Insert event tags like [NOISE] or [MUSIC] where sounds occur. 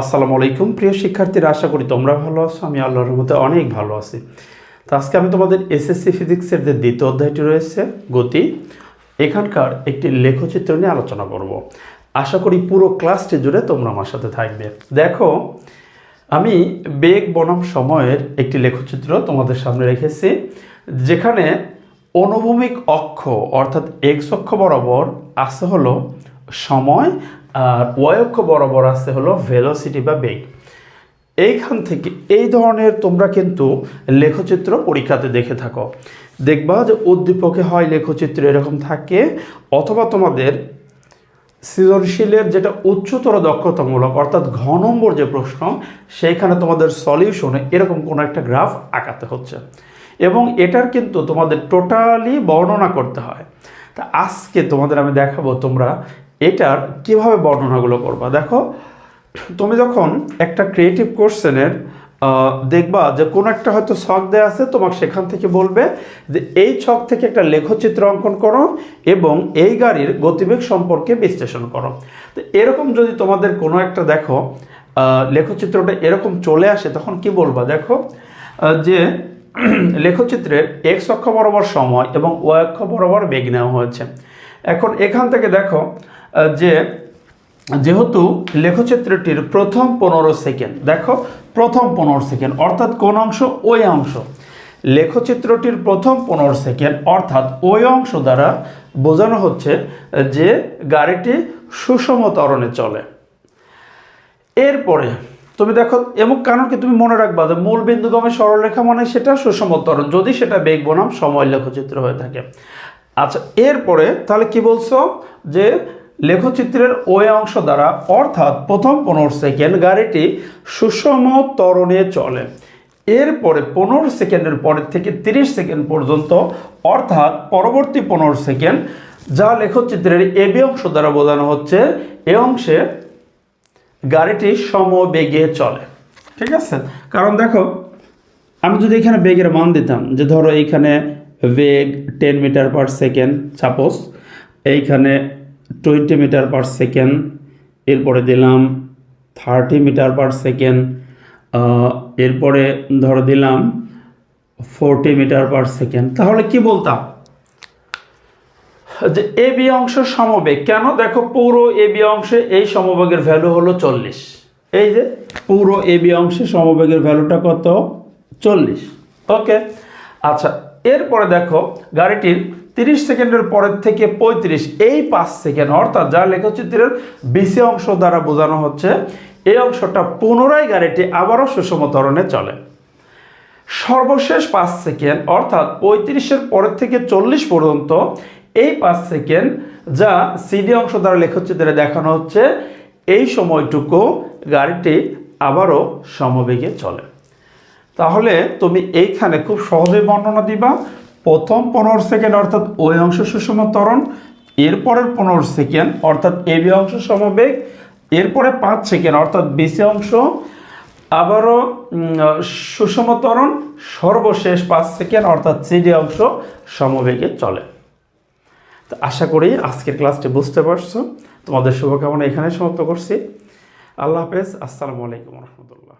আসসালামু আলাইকুম। প্রিয় শিক্ষার্থীরা, আশা করি তোমরা ভালো আছো। আমি আল্লাহর মধ্যে অনেক ভালো আছি। তো আজকে আমি তোমাদের এসএসসি ফিজিক্সের যে দ্বিতীয় অধ্যায়টি রয়েছে, গতি, এখানকার একটি লেখচিত্র নিয়ে আলোচনা করব। আশা করি পুরো ক্লাসটি জুড়ে তোমরা আমার সাথে থাকবে। দেখো, আমি বেগ বনাম সময়ের একটি লেখচিত্র তোমাদের সামনে রেখেছি, যেখানে অনুভূমিক অক্ষ, অর্থাৎ এক্স অক্ষ বরাবর আছে হলো সময় আর ওয়াই অক্ষ বরাবর আছে হলো ভেলোসিটি বা বেগ। এইখান থেকে এই ধরনের তোমরা কিন্তু লেখচিত্র পরীক্ষাতে দেখে থাকো। দেখবা যে উদ্দীপকে হয় লেখচিত্র এরকম থাকে, অথবা তোমাদের সৃজনশীলের যেটা উচ্চতর দক্ষতামূলক, অর্থাৎ ঘ নম্বর যে প্রশ্ন, সেইখানে তোমাদের সলিউশনে এরকম কোনো একটা গ্রাফ আঁকাতে হচ্ছে। এবং এটার কিন্তু তোমাদের টোটালি বর্ণনা করতে হয়। তা আজকে তোমাদের আমি দেখাবো তোমরা এটার কীভাবে বর্ণনাগুলো করবা? দেখো, তুমি যখন একটা ক্রিয়েটিভ কোশ্চেনের দেখবা যে কোনো একটা হয়তো ছক দেওয়া আছে, তোমাকে সেখান থেকে বলবে যে এই ছক থেকে একটা লেখচিত্র অঙ্কন করো এবং এই গাড়ির গতিবেগ সম্পর্কে বিশ্লেষণ করো। তো এরকম যদি তোমাদের কোনো একটা দেখো লেখচিত্রটা এরকম চলে আসে, তখন কি বলবা? দেখো যে [CLEARS THROAT] লেখচিত্রের এক্স অক্ষ বরাবর সময় এবং ওয়াই অক্ষ বরাবর বেগ নেওয়া হয়েছে। এখন এখান থেকে দেখো যে যেহেতু লেখচিত্রটির প্রথম পনেরো সেকেন্ড, দেখো, প্রথম পনেরো সেকেন্ড, অর্থাৎ কোন অংশ? ওই অংশ। লেখচিত্রটির প্রথম পনেরো সেকেন্ড, অর্থাৎ ওই অংশ দ্বারা বোঝানো হচ্ছে যে গাড়িটি সুষম ত্বরণে চলে। এরপরে, তুমি দেখো এবং কারণ কি তুমি মনে রাখবা যে মূল বিন্দুগমে সরলরেখা মানে সেটা সুষম ত্বরণ। যদি সেটা বেগ বনাম সময় লেখচিত্র হয়ে থাকে। আচ্ছা এরপরে তাহলে কি বলছো? যে লেখচিত্রের ওই অংশ দ্বারা, অর্থাৎ প্রথম পনেরো সেকেন্ড গাড়িটি সুষম ত্বরণে চলে। এরপরে পনেরো সেকেন্ডের পরের থেকে তিরিশ সেকেন্ড পর্যন্ত, অর্থাৎ পরবর্তী পনেরো সেকেন্ড, যা লেখচিত্রের এবি অংশ দ্বারা বোঝানো হচ্ছে, এ অংশে গাড়িটি সমবেগে চলে। ঠিক আছে? কারণ দেখো, আমি যদি এখানে বেগের মান দিতাম, যে ধরো এইখানে বেগ ten metre per second, suppose, এইখানে টোয়েন্টি মিটার পার সেকেন্ড, এরপরে দিলাম থার্টি মিটার পার সেকেন্ড এরপরে ধরো দিলাম ফোরটি মিটার পার সেকেন্ড। তাহলে কি বলতাম? যে এ বি অংশ সমবেগ, কেন? দেখো পুরো এ বি অংশে এই সমবেগের ভ্যালু হলো চল্লিশ। এই যে পুরো এ বি অংশে সমবেগের ভ্যালুটা কত? চল্লিশ। ওকে আচ্ছা এরপরে দেখো গাড়িটির তিরিশ সেকেন্ডের পরের থেকে পঁয়ত্রিশ, এই পাঁচ সেকেন্ড, অর্থাৎ যা লেখচিত্রের বিসি অংশ দ্বারা বোঝানো হচ্ছে, এই অংশটা পুনরায় গাড়িটি আবারও সুষম ত্বরণে চলে। সর্বশেষ পাঁচ সেকেন্ড, অর্থাৎ পঁয়ত্রিশের পরের থেকে চল্লিশ পর্যন্ত, এই পাঁচ সেকেন্ড যা সিডি অংশ দ্বারা লেখচিত্রে দেখানো হচ্ছে, এই সময়টুকু গাড়িটি আবারও সমবেগে চলে। তাহলে তুমি এইখানে খুব সহজে বর্ণনা দিবা প্রথম পনেরো সেকেন্ড অর্থাৎ ওই অংশ সুষম ত্বরণ, এরপরের পনেরো সেকেন্ড অর্থাৎ এ বি অংশ সমবেগ, এরপরে পাঁচ সেকেন্ড অর্থাৎ বিসি অংশ, আবারও সুষম ত্বরণ, সর্বশেষ পাঁচ সেকেন্ড অর্থাৎ সিডি অংশ সমবেগে চলে। তো আশা করি আজকের ক্লাসটি বুঝতে পারছ। তোমাদের শুভকামনা এখানে সমাপ্ত করছি। আল্লাহ হাফেজ। আসসালামু আলাইকুম রহমতুল্লাহ।